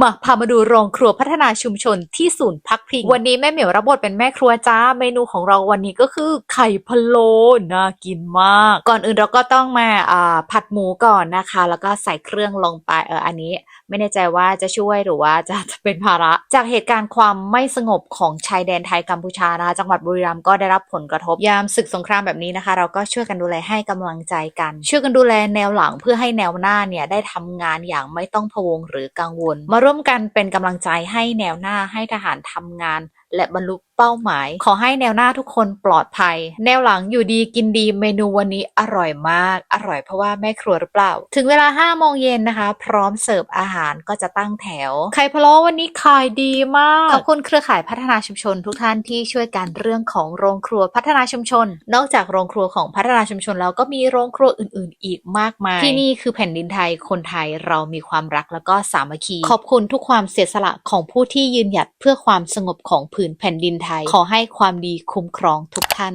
มาพามาดูโรงครัวพัฒนาชุมชนที่ศูนย์พักพิง วันนี้แม่เหมียวรับบทเป็นแม่ครัวจ้า เมนูของเราวันนี้ก็คือไข่พะโล้น่ากินมาก ก่อนอื่นเราก็ต้องมาอ่าผัดหมูก่อนนะคะ แล้วก็ใส่เครื่องลงไปเอออันนี้ ไม่แน่ใจว่าจะช่วยหรือว่าจะจะเป็นภาระ จากเหตุการณ์ความไม่สงบของชายแดนไทยกัมพูชานะคะจังหวัดบุรีรัมย์ก็ได้รับผลกระทบยามศึกสงครามแบบนี้นะคะ เราก็ช่วยกันดูแลให้กำลังใจกัน ช่วยกันดูแลแนวหลังเพื่อให้แนวหน้าเนี่ยได้ทำงานอย่างไม่ต้องพะวงหรือกังวล มาร่วมกันเป็นกำลังใจให้แนวหน้าให้ทหารทำงาน และบรรลุเป้าหมาย ขอให้แนวหน้าทุกคนปลอดภัย แนวหลังอยู่ดีกินดีเมนูวันนี้อร่อยมาก อร่อยเพราะว่าแม่ครัวหรือเปล่า ถึงเวลา5โมงเย็นนะคะ พร้อมเสิร์ฟอาหารก็จะตั้งแถว ไข่พะโล้วันนี้ขายดีมาก ขอบคุณเครือข่ายพัฒนาชุมชนทุกท่านที่ช่วยกันเรื่องของโรงครัวพัฒนาชุมชน นอกจากโรงครัวของพัฒนาชุมชนแล้วก็มีโรงครัวอื่น ๆ อีกมากมาย ที่นี่คือแผ่นดินไทยคนไทยเรามีความรักแล้วก็สามัคคี ขอบคุณทุกความเสียสละของผู้ที่ยืนหยัดเพื่อความสงบของพผืนแผ่นดินไทย ขอให้ความดีคุ้มครองทุกท่าน